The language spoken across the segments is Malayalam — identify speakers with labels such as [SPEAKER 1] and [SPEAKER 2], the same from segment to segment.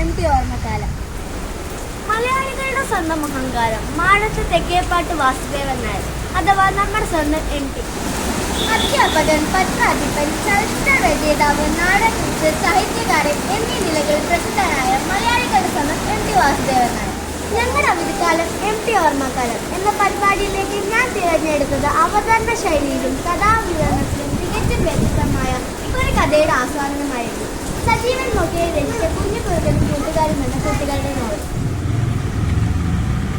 [SPEAKER 1] ഓർമ്മക്കാലം. മലയാളികളുടെ സ്വന്തം അഹങ്കാരം. മാഴത്ത് തെക്കേപ്പാട്ട് വാസുദേവൻ നായർ അഥവാ നമ്മുടെ സ്വന്തം എം ടി അധ്യാപകൻ പത്രാധിപൻ ചലച്ചിത്ര രചയിതാവ് നാടകൃത്ത് സാഹിത്യകാരൻ എന്നീ നിലകളിൽ പ്രസിദ്ധനായ മലയാളികളുടെ സ്വന്തം എം ടി വാസുദേവൻ നായർ. ഞങ്ങളുടെ അവധിക്കാലം എം ടി ഓർമ്മക്കാലം എന്ന പരിപാടിയിലേക്ക് ഞാൻ തിരഞ്ഞെടുത്തത് അവതരണ ശൈലിയിലും കഥാവിവരണത്തിലും തികച്ചും വ്യത്യസ്തമായ ഒരു കഥയുടെ ആസ്വാദനമായിരുന്നു. സജീവൻ മൊക്കയെ രചിച്ച കുഞ്ഞു കുറുക്കനും കൂട്ടുകാരും എന്ന കുട്ടികളുടെ നോവൽ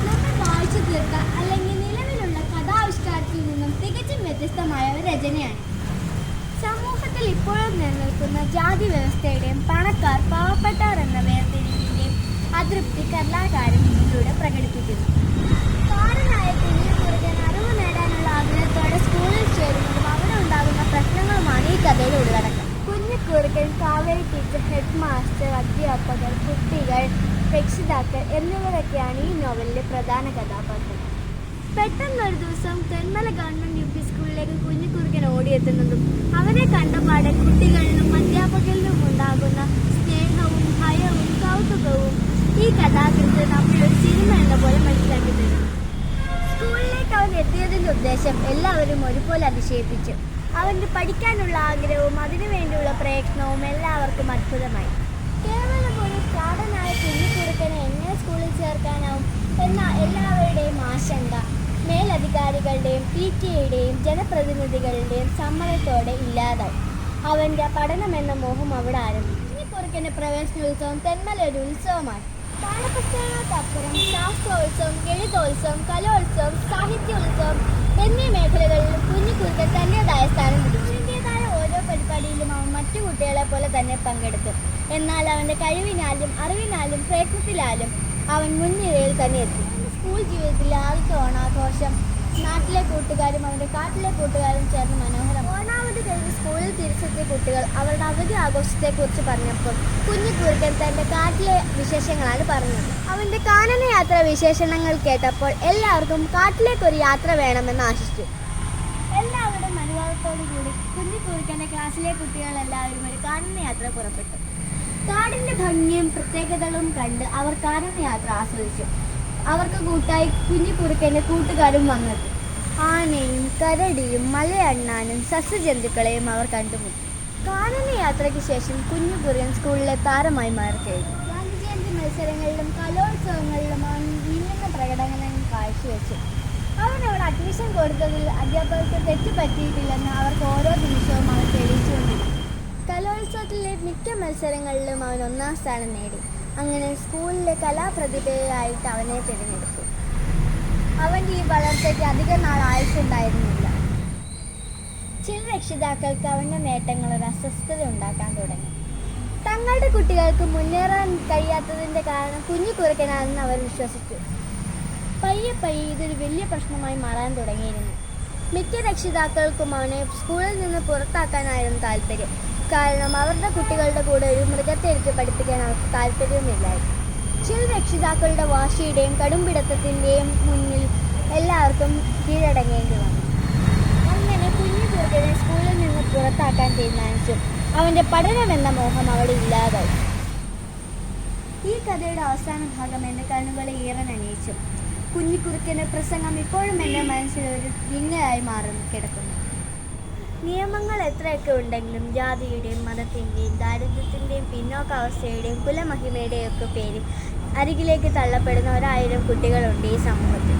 [SPEAKER 1] നമ്മൾ വായിച്ചു തീർത്ത അല്ലെങ്കിൽ നിലവിലുള്ള കഥാവിഷ്കാരത്തിൽ നിന്നും തികച്ചും വ്യത്യസ്തമായ ഒരു രചനയാണ്. സമൂഹത്തിൽ ഇപ്പോഴും നിലനിൽക്കുന്ന ജാതി വ്യവസ്ഥയുടെയും പണക്കാർ പാവപ്പെട്ടവർ എന്ന വേർതിരിവിന്റെയും അതൃപ്തി കലാകാരൻ ഇതിലൂടെ പ്രകടിപ്പിക്കുന്നു. കാരനായ കുഞ്ഞു കുറുക്കൻ അറിവ് നേടാനുള്ള ആഗ്രഹത്തോടെ സ്കൂളിൽ ചേരുന്നതും അവിടെ ഉണ്ടാകുന്ന പ്രശ്നങ്ങളുമാണ് ഈ കഥയുടെ ഉള്ളടക്കം കുഞ്ഞു കുറുക്കൻ കാവേരി ടീച്ചർ ഹെഡ് മാസ്റ്റർ അധ്യാപകർ കുട്ടികൾ രക്ഷിതാക്കൾ എന്നിവരൊക്കെയാണ് ഈ നോവലിലെ പ്രധാന കഥാപാത്രങ്ങൾ. പെട്ടെന്നൊരു ദിവസം തെന്മല ഗവൺമെന്റ് യു പി സ്കൂളിലേക്ക് കുഞ്ഞു കുറുക്കൻ ഓടിയെത്തുന്നതും അവരെ കണ്ടപാടെ കുട്ടികളിലും അധ്യാപകരിലും ഉണ്ടാകുന്ന സ്നേഹവും ഭയവും കൗതുകവും ഈ കഥാകൃത്ത് നമ്മളൊരു സിനിമ എന്ന പോലെ മനസ്സിലാക്കി തരുന്നു സ്കൂളിലേക്ക് അവൻ എത്തിയതിന്റെ ഉദ്ദേശം എല്ലാവരും ഒരുപോലെ അതിശയിപ്പിച്ചു. അവന് പഠിക്കാനുള്ള ആഗ്രഹവും അതിനു വേണ്ടിയുള്ള പ്രയത്നവും എല്ലാവർക്കും അത്ഭുതമായി. കേവലം ഒരു കാടനായ കുഞ്ഞിക്കുറുക്കനെ എങ്ങനെ സ്കൂളിൽ ചേർക്കാനാവും എന്ന എല്ലാവരുടെയും ആശങ്ക. മേലധികാരികളുടെയും പി ടി എയുടെയും ജനപ്രതിനിധികളുടെയും സമ്മതത്തോടെ ഇല്ലാതായി. അവന്റെ പഠനമെന്ന മോഹം അവിടെ ആരംഭിച്ചു. കുഞ്ഞിക്കുറുക്കന്റെ പ്രവേശനോത്സവം തെന്മല ഒരു ഉത്സവമാണ്. പാഠപുസ്തകങ്ങൾക്കപ്പുറം ശാസ്ത്രോത്സവം എഴുതോത്സവം കലോത്സവം സാഹിത്യോത്സവം എന്നീ മേഖലകളിലും കുഞ്ഞിക്കുറുക്കൻ തന്റേതായ സ്ഥാനം പിടിച്ചു അതിന്റെതായ ഓരോ പരിപാടിയിലും അവൻ മറ്റു കുട്ടികളെ പോലെ തന്നെ പങ്കെടുത്തു എന്നാൽ അവന്റെ കഴിവിനാലും അറിവിനാലും പ്രയത്നത്തിലാലും അവൻ മുൻനിരയിൽ തന്നെ എത്തി. സ്കൂൾ ജീവിതത്തിലെ ആദ്യത്തെ ഓണാഘോഷം നാട്ടിലെ കൂട്ടുകാരും അവന്റെ കാട്ടിലെ കൂട്ടുകാരും ചേർന്ന് മനോഹരം ഓണാവധി കഴിഞ്ഞ് സ്കൂളിൽ തിരിച്ചെത്തിയ കുട്ടികൾ അവരുടെ അവധി ആഘോഷത്തെക്കുറിച്ച് പറഞ്ഞപ്പോൾ കുഞ്ഞു കുറുക്കൻ തന്റെ കാട്ടിലെ വിശേഷങ്ങളാണ് പറഞ്ഞത്. അവന്റെ കാനന യാത്ര വിശേഷണങ്ങൾ കേട്ടപ്പോൾ എല്ലാവർക്കും കാട്ടിലേക്കൊരു യാത്ര വേണമെന്ന് ആശിച്ചു. എല്ലാവരുടെയും അനുഭവത്തോടു കൂടി കുഞ്ഞു കുറുക്കന്റെ ക്ലാസ്സിലെ കുട്ടികളെല്ലാവരും ഒരു കാനന യാത്ര പുറപ്പെട്ടു. കാടിന്റെ ഭംഗിയും പ്രത്യേകതകളും കണ്ട് അവർ കാനന യാത്ര ആസ്വദിച്ചു. അവർക്ക് കൂട്ടായി കുഞ്ഞു കുറുക്കന്റെ കൂട്ടുകാരും വന്നെത്തി. ആനയും കരടിയും മലയണ്ണാനും സസ്യജന്തുക്കളെയും അവർ കണ്ടുമുട്ടി. കാനന യാത്രയ്ക്ക് ശേഷം കുഞ്ഞു കുറുക്കൻ സ്കൂളിലെ താരമായി മാറി കഴിഞ്ഞു ഗാന്ധിജയന്തി മത്സരങ്ങളിലും കലോത്സവങ്ങളിലും അവൻ മിന്നുന്ന പ്രകടനങ്ങൾ കാഴ്ചവെച്ചു അവൻ അഡ്മിഷൻ കൊടുത്തതിൽ അധ്യാപകർക്ക് തെറ്റ് പറ്റിയിട്ടില്ലെന്ന് അവർക്ക് ഓരോ നിമിഷവും അവൻ തെളിയിച്ചുകൊണ്ടിരുന്നു കലോത്സവത്തിലെ മിക്ക മത്സരങ്ങളിലും അവൻ ഒന്നാം സ്ഥാനം നേടി. അങ്ങനെ സ്കൂളിലെ കലാപ്രതിഭയായിട്ട് അവനെ തിരഞ്ഞെടുത്തു. അവന്റെ ഈ വളർച്ചയ്ക്ക് അധിക നാൾ ആയുസുണ്ടായിരുന്നില്ല ചില രക്ഷിതാക്കൾക്ക് അവന്റെ നേട്ടങ്ങൾ ഒരു അസ്വസ്ഥത ഉണ്ടാക്കാൻ തുടങ്ങി. തങ്ങളുടെ കുട്ടികൾക്ക് മുന്നേറാൻ കഴിയാത്തതിന്റെ കാരണം കുഞ്ഞു കുറുക്കനാണെന്ന് അവർ വിശ്വസിച്ചു. പയ്യെ പയ്യെ ഇതൊരു വലിയ പ്രശ്നമായി മാറാൻ തുടങ്ങിയിരുന്നു. മിക്ക രക്ഷിതാക്കൾക്കും അവനെ സ്കൂളിൽ നിന്ന് പുറത്താക്കാനായിരുന്നു താല്പര്യം. കാരണം അവരുടെ കുട്ടികളുടെ കൂടെ ഒരു മൃഗത്തെ എടുത്ത് പഠിപ്പിക്കാൻ അവർക്ക് താല്പര്യവുമില്ലായിരുന്നു. ചില രക്ഷിതാക്കളുടെ വാശിയുടെയും കടുംപിടുത്തത്തിന്റെയും മുന്നിൽ എല്ലാവർക്കും കീഴടങ്ങേണ്ടി വന്നു. അങ്ങനെ കുഞ്ഞു ദുർഗനെ സ്കൂളിൽ നിന്ന് പുറത്താക്കാൻ തീരുമാനിച്ചു. അവന്റെ പഠനമെന്ന മോഹം അവിടെ ഇല്ലാതായി. ഈ കഥയുടെ അവസാന ഭാഗം എന്റെ കണ്ണുകളെ ഏറെ നനയിച്ചു കുഞ്ഞിക്കുറുക്കന്റെ പ്രസംഗം ഇപ്പോഴും എന്റെ മനസ്സിൽ ഒരു വിങ്ങയായി മാറുന്നു കിടക്കുന്നു. നിയമങ്ങൾ എത്രയൊക്കെ ഉണ്ടെങ്കിലും ജാതിയുടെയും മതത്തിന്റെയും ദാരിദ്ര്യത്തിന്റെയും പിന്നോക്കാവസ്ഥയുടെയും കുലമഹിമയുടെയും ഒക്കെ പേരിൽ അരികിലേക്ക് തള്ളപ്പെടുന്ന ഒരായിരം കുട്ടികളുണ്ട് ഈ സമൂഹത്തിൽ.